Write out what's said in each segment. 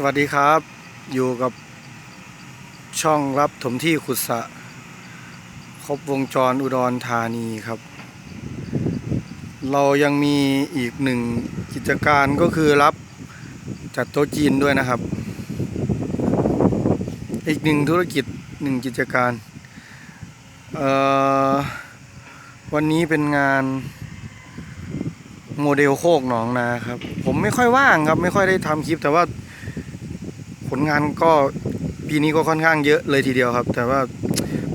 สวัสดีครับ อยู่กับช่องรับถมที่ขุดสะ ครบวงจรอุดรธานีครับ เรายังมีอีกหนึ่งกิจการก็คือรับจัดโต๊ะจีนด้วยนะครับ อีกหนึ่งธุรกิจหนึ่งกิจการวันนี้เป็นงานโมเดลโคกหนองนาครับ ผมไม่ค่อยว่างครับ ไม่ค่อยได้ทำคลิปแต่ว่า ลงานก็ปีนี้ก็ค่อนข้างเยอะเลยทีเดียวครับ แต่ว่า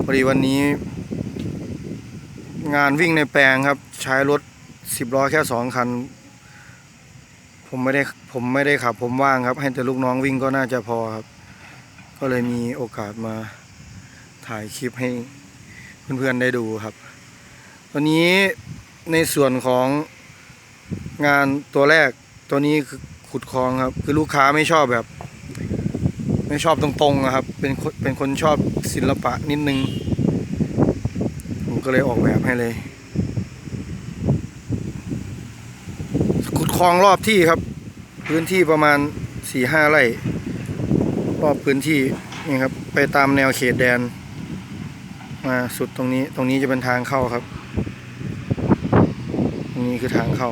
พอดีวันนี้ งานวิ่งในแปลงครับ ใช้รถสิบล้อแค่สองคัน ผมไม่ได้ผมไม่ได้ขับ ผมว่างครับ ให้แต่ลูกน้องวิ่งก็น่าจะพอครับ ก็เลยมีโอกาสมาถ่ายคลิปให้เพื่อนๆได้ดูครับวันนี้ในส่วนของงานตัวแรกตัวนี้คือขุดคลองครับ คือลูกค้าไม่ชอบแบบ ไม่ชอบตรงๆอะครับ เป็นคนเป็นคนชอบศิลปะนิดนึง ผมก็เลยออกแบบให้เลยขุดคลองรอบที่ครับ พื้นที่ประมาณสี่ห้าไร่ รอบพื้นที่นี่ครับ ไปตามแนวเขตแดน มาสุดตรงนี้ตรงนี้จะเป็นทางเข้าครับนี้คือทางเข้า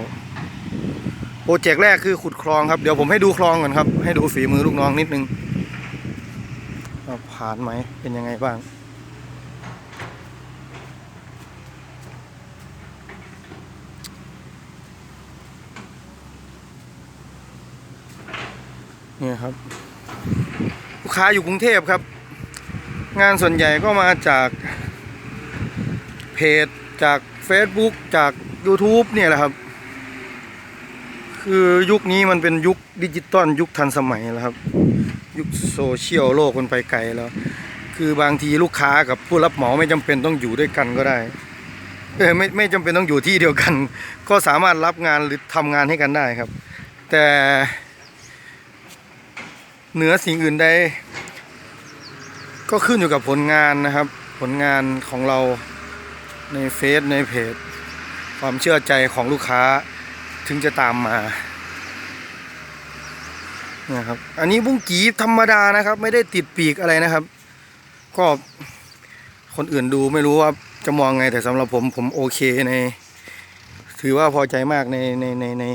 โปรเจกต์แรกคือขุดคลองครับ เดี๋ยวผมให้ดูคลองก่อนครับ ให้ดูฝีมือลูกน้องนิดนึงาผ่านไหม เป็นยังไงบ้าง เนี่ยครับ ลูกค้าอยู่กรุงเทพครับ งานส่วนใหญ่ก็มาจาก เพจจาก Facebook จาก YouTube เนี่ยแหละครับ คือยุคนี้มันเป็นยุคดิจิตอลยุคทันสมัยแล้วครับ ยุคโซเชียลโลกมันไปไกลแล้ว คือบางทีลูกค้ากับผู้รับเหมาไม่จำเป็นต้องอยู่ด้วยกันก็ได้เออไม่ไม่จำเป็นต้องอยู่ที่เดียวกัน ก็สามารถรับงานหรือทำงานให้กันได้ครับ แต่เหนือสิ่งอื่นใดก็ขึ้นอยู่กับผลงานนะครับ ผลงานของเราในเฟซในเพจ ความเชื่อใจของลูกค้าถึงจะตามมา นี่ยครับ อันนี้บุ้งกีธรรมดานะครับ ไม่ได้ติดปีกอะไรนะครับ ก็คนอื่นดูไม่รู้ว่าจะมองไงแต่สำหรับผมผมโอเคใน ถือว่าพอใจมากในในในใน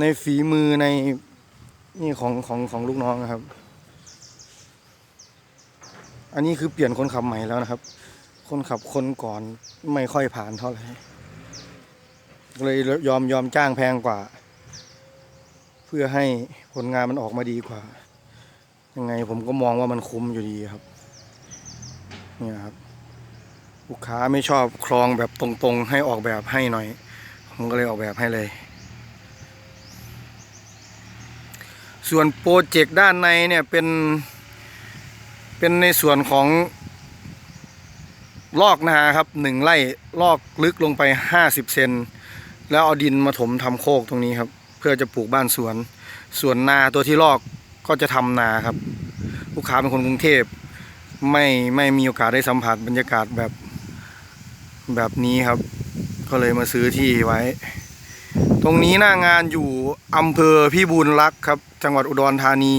ในฝีมือในนี่ของของของลูกน้องนะครับ อันนี้คือเปลี่ยนคนขับใหม่แล้วนะครับ คนขับคนก่อนไม่ค่อยผ่านเท่าไหร่เลยยอมยอมจ้างแพงกว่า พื่อให้ผลงานมันออกมาดีกว่า ยังไงผมก็มองว่ามันคุ้มอยู่ดีครับเนี่ยครับ ลูกค้าไม่ชอบคลองแบบตรงๆ ให้ออกแบบให้หน่อย ผมก็เลยออกแบบให้เลย ส่วนโปรเจกต์ด้านในเนี่ยเป็น เป็นในส่วนของลอกนาครับหนึ่งไร่ลอกลึกลงไปห้าสิบเซนแล้วเอาดินมาถมทำโคกตรงนี้ครับ พื่อจะปลูกบ้านสวน ส่วนนาตัวที่ลอกก็จะทำนาครับ ลูกค้าเป็นคนกรุงเทพไม่ไม่มีโอกาสได้สัมผัสบรรยากาศแบบแบบนี้ครับ ก็เลยมาซื้อที่ไว้ ตรงนี้หน้างานอยู่อำเภอพิบูลรักษ์ครับ จังหวัดอุดรธานี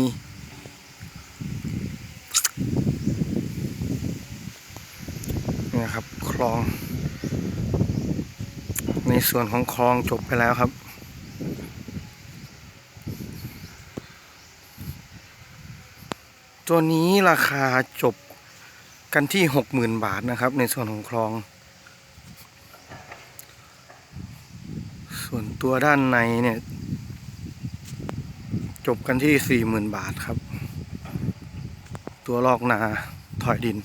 นี่ครับคลอง ในส่วนของคลองจบไปแล้วครับ ตัวนี้ราคาจบกันที่หกหมื่นบาทนะครับ ในส่วนของคลอง ส่วนตัวด้านในเนี่ย จบกันที่สี่หมื่นบาทครับ ตัวลอกนาถอยดิน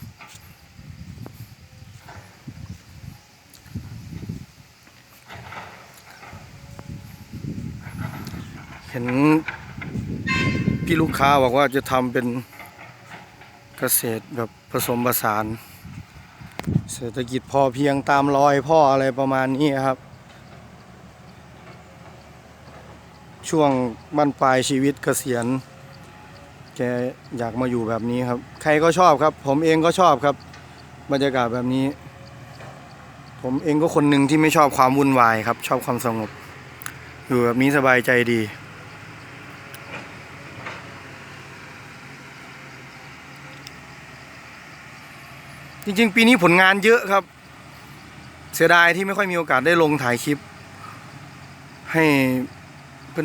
เห็นพี่ลูกค้าบอกว่าจะทำเป็น เกษตรแบบผสมผสาน เศรษฐกิจพอเพียงตามรอยพ่ออะไรประมาณนี้ครับ ช่วงบั้นปลายชีวิตเกษียณ แกอยากมาอยู่แบบนี้ครับ ใครก็ชอบครับ ผมเองก็ชอบครับ บรรยากาศแบบนี้ ผมเองก็คนหนึ่งที่ไม่ชอบความวุ่นวายครับ ชอบความสงบ อยู่แบบนี้สบายใจดี จริง ๆ ปีนี้ผลงานเยอะครับ เสียดายที่ไม่ค่อยมีโอกาสได้ลงถ่ายคลิป ให้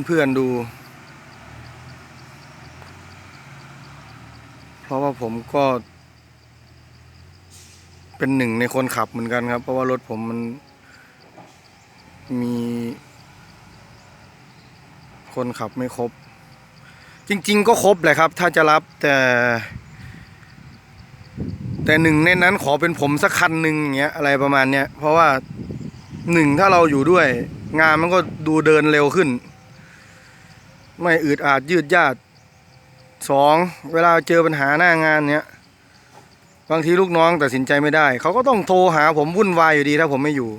เพื่อนๆดู เพราะว่าผมก็ เป็นหนึ่งในคนขับเหมือนกันครับ เพราะว่ารถผมมันมีคนขับไม่ครบ จริง ๆ ก็ครบแหละครับ ถ้าจะรับแต่ แต่หนึ่งในนั้นขอเป็นผมสักคันหนึ่งอย่างเงี้ยอะไรประมาณเนี้ยเพราะว่าหนึ่งถ้าเราอยู่ด้วย งานมันก็ดูเดินเร็วขึ้น ไม่อืดอาดยืดยาดสองเวลาเจอปัญหาหน้างานเนี้ยบางทีลูกน้องตัดสินใจไม่ได้ เขาก็ต้องโทรหาผมวุ่นวายอยู่ดีถ้าผมไม่อยู่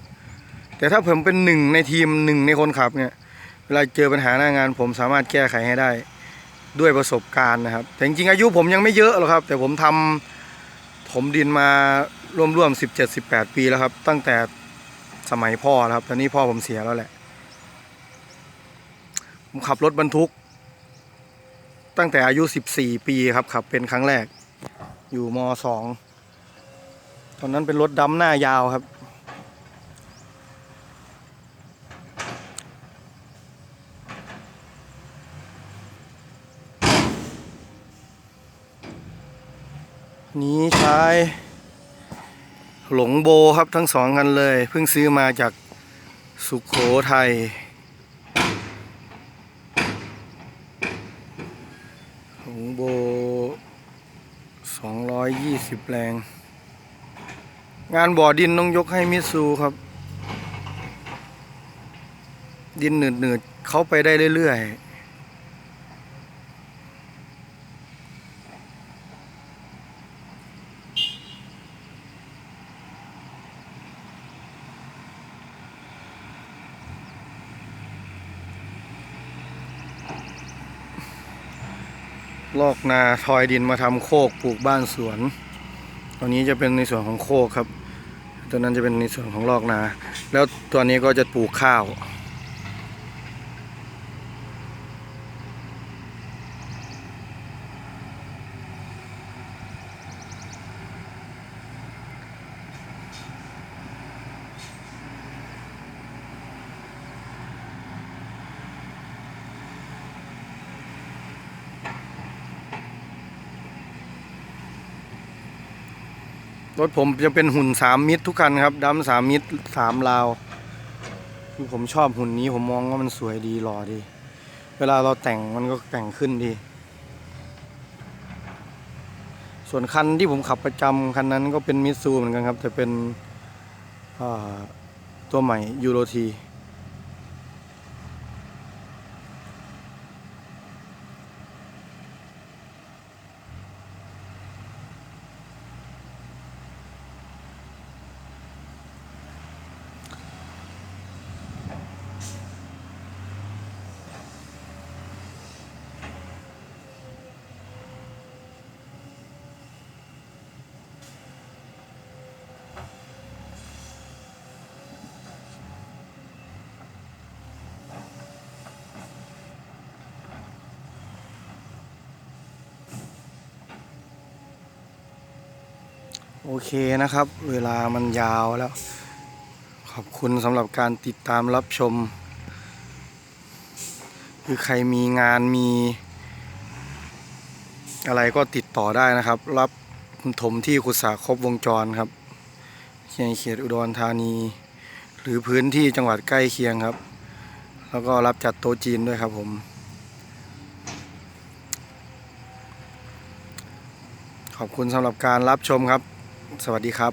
แต่ถ้าผมเป็นหนึ่งในทีมหนึ่งในคนขับเนี่ยเวลาเจอปัญหาหน้างาน ผมสามารถแก้ไขให้ได้ด้วยประสบการณ์นะครับ แต่จริงๆอายุผมยังไม่เยอะหรอกครับ แต่ผมทำถ มดินมาร่วมๆสิบเจ็ดสิบแปดปีแล้วครับ ตั้งแต่สมัยพ่อครับ ตอนนี้พ่อผมเสียแล้วแหละ ผมขับรถบรรทุก ตั้งแต่อายุสิบสี่ปีครับขับเป็นครั้งแรก อยู่มสองตอนนั้นเป็นรถดำหน้ายาวครับ นี้ใช้หลงโบครับทั้งสองกันเลย เพิ่งซื้อมาจากสุขโขทัยหลงโบ 220 แรง งานบ่อดินต้องยกให้มิซูครับ ดินหนืดๆเขาไปได้เรื่อยๆ ลอกนาทอยดินมาทำโคกปลูกบ้านสวน ตอนนี้จะเป็นในส่วนของโคกครับ ตัวนั้นจะเป็นในส่วนของลอกนา แล้วตัวนี้ก็จะปลูกข้าว รถผมจะเป็นหุ่นสามมิตรทุกคันครับดำสามมิตรสามลาวคือผมชอบหุ่นนี้ผมมองว่ามันสวยดีหล่อดี เวลาเราแต่งมันก็แต่งขึ้นดี ส่วนคันที่ผมขับประจำคันนั้นก็เป็นมิตซูเหมือนกันครับ แต่เป็นตัวใหม่ยูโรที โอเคนะครับ เวลามันยาวแล้ว ขอบคุณสำหรับการติดตามรับชม คือใครมีงานมี อะไรก็ติดต่อได้นะครับ รับถมที่ขุดสาครบวงจรครับในเขตอุดรธานี หรือพื้นที่จังหวัดใกล้เคียงครับ แล้วก็รับจัดโต๊ะจีนด้วยครับผมขอบคุณสำหรับการรับชมครับ สวัสดีครับ